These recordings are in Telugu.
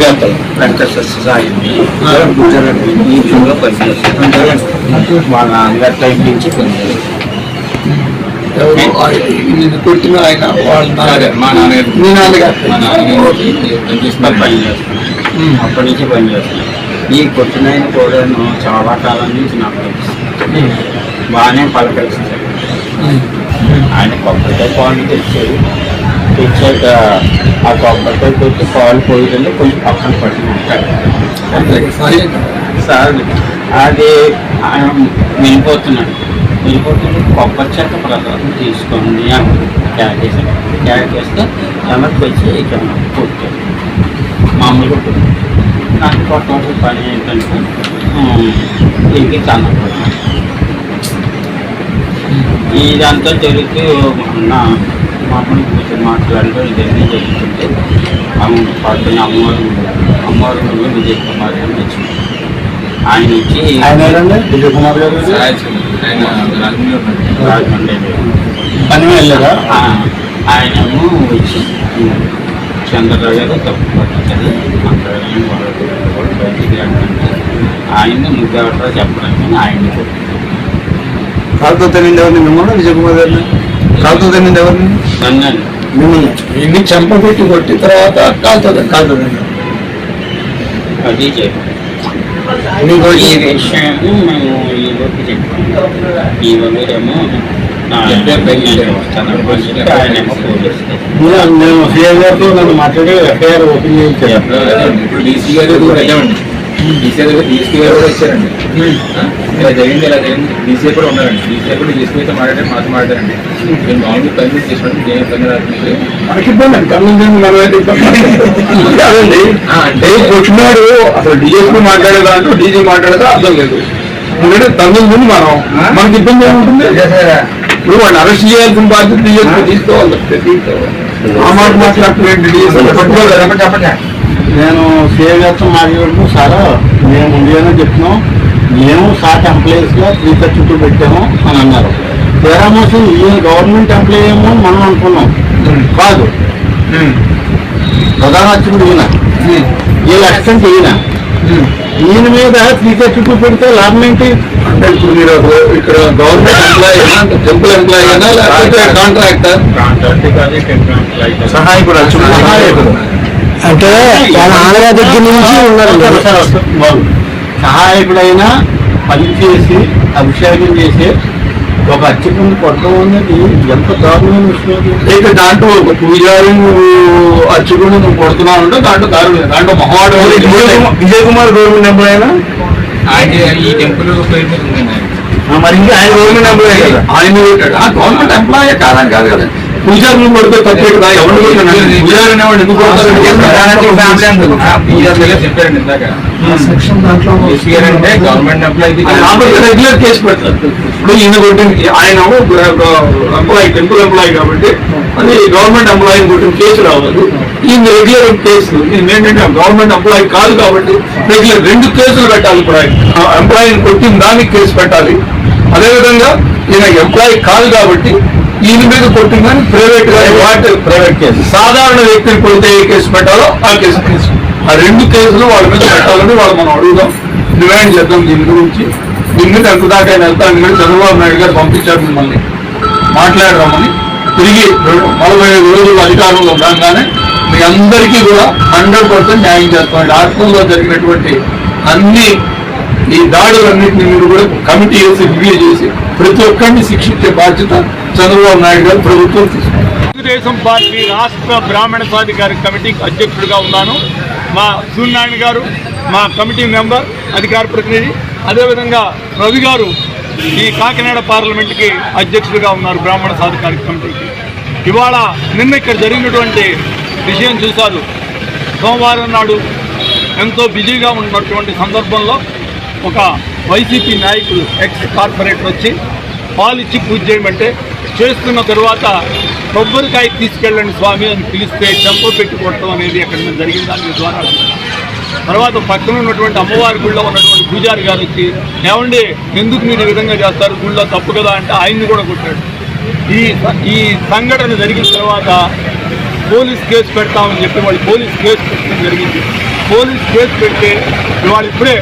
వెంకటేశ్వర సాయింది ఈ పనిచేస్తాను వాళ్ళ నుంచి నిన్ను కొట్టిన ఆయన వాళ్ళ మా నాన్నగారు. అప్పటి నుంచి పనిచేస్తాను ఈ కొట్టిన ఆయన కూడా చాలా కాలం నుంచి నాకు బాగానే పలకరిస్తాడు ఆయన కొబ్బరికాయ పాలు తెచ్చాడు తెచ్చాక ఆ కొబ్బరికాయ కొట్టి పాలు పోయిందంటే కొంచెం పక్కన పట్టి ఉంటాడు అందరికీ సాయం సార్ అది వెళ్ళిపోతున్నాడు. వెళ్ళిపోతుంటే కొబ్బరి చెక్క ప్రసాదం తీసుకోండి అని క్యాక్ చేశాడు క్యాక్ చేస్తే వెనక్కి వచ్చి ఇక్కడ కొట్టాడు. మామూలుగా కొట్టాడు. నాకు కొట్టవలసిన పని ఏంటంటే ఇంటికి కన్నప్పుడు ఇదంతా జరుగుతూ నా మామూలు కూర్చొని మాట్లాడుతూ ఇదన్నీ జరుగుతుంటే అమ్మ పక్కన అమ్మవారు అమ్మవారు విజయ్ కుమార్ అని వచ్చింది ఆయన వచ్చి విజయ్ కుమార్ గారు? ఆయన రాజమండ్రి ఆయనేమో వచ్చి చంద్రరావు గారు తప్పు పట్టించారు. మంత్రాలయం వాళ్ళు బయటికి రండి ఆయన్ని ముద్దాడరా చెప్పడానికి తినింది ఎవరిని మిమ్మల్ని విజయ్ కుమార్ గారిని? కాలుతో తినింది ఎవరిని? మిమ్మల్ని. ఇన్ని చెంప పెట్టి కొట్టి తర్వాత కాలుతుంది. కాలుతో తింది అది మీకు ఈ విషయం మేము ఈ వరకు చెప్పాము ఈ పోలీస్ నేను గారితో నన్ను మాట్లాడి ఎఫ్ఐఆర్ ఓపెన్ చేయించాను ఇప్పుడు డీసీ గారు కూడా వెళ్ళామండి డీసీ గారు డీసీ గారు కూడా వచ్చారండి ఆ? ఇలా జరిగింది ఇలా జరిగింది. డీసీ కూడా ఉన్నారండి. డీసీ కూడా డీసీ అయితే మాట్లాడారు మాతో మాట్లాడారండి నేను మామూలుగా పని చేసినట్టు నేను పని రాకుండా మనకి ఇబ్బంది ఇబ్బంది. అంటే కొట్టినాడు అసలు డిఎస్పీ మాట్లాడేదా అంటూ డీజీ మాట్లాడేదా అర్థం లేదు. ఎందుకంటే తమిళ మనం మనకి ఇబ్బంది ఏముంటుంది? ఇప్పుడు వాడిని అరెస్ట్ చేయాల్సిన బాధ్యత డిఎస్పీ తీసుకోవాలి. ఆ మాట మాట్లాడుతున్నట్టు డిఎస్పీ పట్టుకోలేదు నేను సీఏ గారితో మాట్లాడుతూ సారా. మేము ముందుగానే చెప్తున్నాం మేము సాట్ ఎంప్లాయీస్గా త్రీ థర్టీ టూ పెట్టాము అని అన్నారు. తీరా మోసం ఈయన గవర్నమెంట్ ఎంప్లాయీ ఏమో మనం అనుకున్నాం. కాదు. ప్రధాన అర్చకుడు ఈయన. వీళ్ళ అసిస్టెంట్ ఈయన. ఈయన మీద త్రీ థర్టీ టూ పెడితే లాభం ఏంటి? అంటే ఇప్పుడు మీరు ఇక్కడ గవర్నమెంట్ ఎంప్లాయీ టెంపుల్ ఎంప్లాయీ అయినా లేకపోతే కాంట్రాక్టర్ సహాయకుడు అర్చకుడు సహాయకుడు. అంటే వాళ్ళ దగ్గర నుంచి ఉన్నారు. సహాయకుడైనా పని చేసి అభిషేకం చేసి ఒక అర్చకుని కొట్టడం అనేది ఎంత దారుణమైన విషయం అయితే దాంట్లో ఒక పూజారి నువ్వు అర్చకుడు నువ్వు కొడుతున్నావు అంటే దాంట్లో దారుణం. దాంట్లో మొహవాడు విజయ్ కుమార్ గవర్నమెంట్ ఎంప్లాయ్ అయినా? ఆయన ఈ టెంపుల్ పేరు మీద. మరి ఇంకా ఆయన గవర్నమెంట్ ఎంప్లాయ్ ఆయన గవర్నమెంట్ ఎంప్లాయ్ కాదని కాదు కదా పూజారులు కొడితే తప్పే కదా ఎవరు? పూజారి అనేవాడు ఎందుకు చెప్పారండి ఇందాక. డీసీ గారు అంటే గవర్నమెంట్ ఎంప్లాయీ కాబట్టి రెగ్యులర్ కేసు ఇప్పుడు ఈయన కొట్టింది ఆయన ఎంప్లాయీ టెంపుల్ ఎంప్లాయీ కాబట్టి అది గవర్నమెంట్ ఎంప్లాయీ కొట్టిన కేసు రావాలి ఈయన రెగ్యులర్ కేసు ఏంటంటే గవర్నమెంట్ ఎంప్లాయీ కాదు కాబట్టి రెగ్యులర్ రెండు కేసులు పెట్టాలి ఇప్పుడు ఎంప్లాయీని కొట్టిన దానికి కేసు పెట్టాలి. అదేవిధంగా ఈయన ఎంప్లాయీ కాదు కాబట్టి ఈయన మీద కొట్టిన దాన్ని ప్రైవేట్ వాటి ప్రైవేట్ కేసు సాధారణ వ్యక్తిని కొడితే ఏ కేసు పెట్టాలో ఆ కేసు కేసు ఆ రెండు కేసులు వాళ్ళ మీద పెట్టాలని వాళ్ళు మనం అడుగుదాం. డిమాండ్ చేద్దాం దీని గురించి. దీని మీద ఎంత దాకా ఆయన వెళ్తాను ఎందుకంటే చంద్రబాబు నాయుడు గారు పంపించారు మిమ్మల్ని. మాట్లాడదామని తిరిగి నలభై ఐదు రోజులు అధికారంలో ఉండగానే మీ అందరికీ కూడా హండ్రెడ్ పర్సెంట్ న్యాయం చేస్తాం రాష్ట్రంలో జరిగినటువంటి అన్ని ఈ దాడులన్నింటినీ మీరు కూడా కమిటీ వేసి రివ్యూ చేసి ప్రతి ఒక్కరిని శిక్షించే బాధ్యత చంద్రబాబు నాయుడు గారు ప్రభుత్వం తెలుగుదేశం పార్టీ రాష్ట్ర బ్రాహ్మణ సాధికార కమిటీ అధ్యక్షుడిగా ఉన్నాను. మా సూర్యనారాయణ గారు మా కమిటీ మెంబర్ అధికార ప్రతినిధి అదేవిధంగా రవి గారు ఈ కాకినాడ పార్లమెంట్కి అధ్యక్షుడిగా ఉన్నారు బ్రాహ్మణ సాధికార కమిటీకి. ఇవాళ నిన్న ఇక్కడ జరిగినటువంటి విషయం చూశారు. సోమవారం నాడు ఎంతో బిజీగా ఉన్నటువంటి సందర్భంలో ఒక వైసీపీ నాయకుడు ఎక్స్ కార్పొరేటర్ వచ్చి పాలు ఇచ్చి పూజ చేయమంటే చేస్తున్న తర్వాత కొబ్బరికాయ తీసుకెళ్ళండి స్వామి అని పిలిస్తే చెంప పెట్టుకోవడం అనేది అక్కడ మీద జరిగిన దాని ద్వారా తర్వాత పక్కన ఉన్నటువంటి అమ్మవారి గుళ్ళో ఉన్నటువంటి పూజారి గారు వచ్చి ఏమండి ఎందుకు మీరు ఈ విధంగా చేస్తారు? గుళ్ళో తప్పు కదా అంటే ఆయన్ని కూడా కొట్టాడు. ఈ ఈ సంఘటన జరిగిన తర్వాత పోలీస్ కేసు పెడతామని చెప్పి వాళ్ళు పోలీస్ కేసు పెట్టడం జరిగింది. పోలీస్ కేసు పెట్టి వాళ్ళు ఇప్పుడే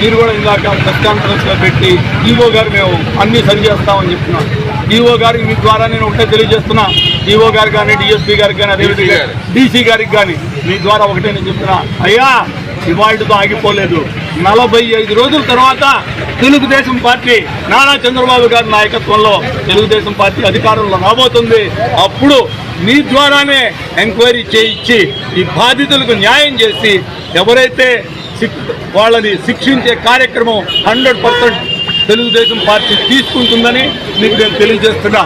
మీరు కూడా ఇందాక ప్రెస్ కాన్ఫరెన్స్లో పెట్టి ఈఓ గారు మేము అన్నీ సరి చేస్తామని చెప్తున్నాం. ఈఓ గారికి మీ ద్వారా నేను ఒకటే తెలియజేస్తున్నా. ఈఓ గారు కానీ డిఎస్పీ గారికి కానీ అదేవిధంగా డీసీ గారికి. కానీ మీ ద్వారా ఒకటే నేను చెప్తున్నా. అయ్యా ఇవాళతో ఆగిపోలేదు. నలభై ఐదు రోజుల తర్వాత తెలుగుదేశం పార్టీ నారా చంద్రబాబు గారి నాయకత్వంలో తెలుగుదేశం పార్టీ అధికారంలో రాబోతుంది. అప్పుడు మీ ద్వారానే ఎంక్వైరీ చేయించి ఈ బాధితులకు న్యాయం చేసి ఎవరైతే వాళ్ళని శిక్షించే కార్యక్రమం హండ్రెడ్ పర్సెంట్ తెలుగుదేశం పార్టీ తీసుకుంటుందని మీకు నేను తెలియజేస్తున్నా.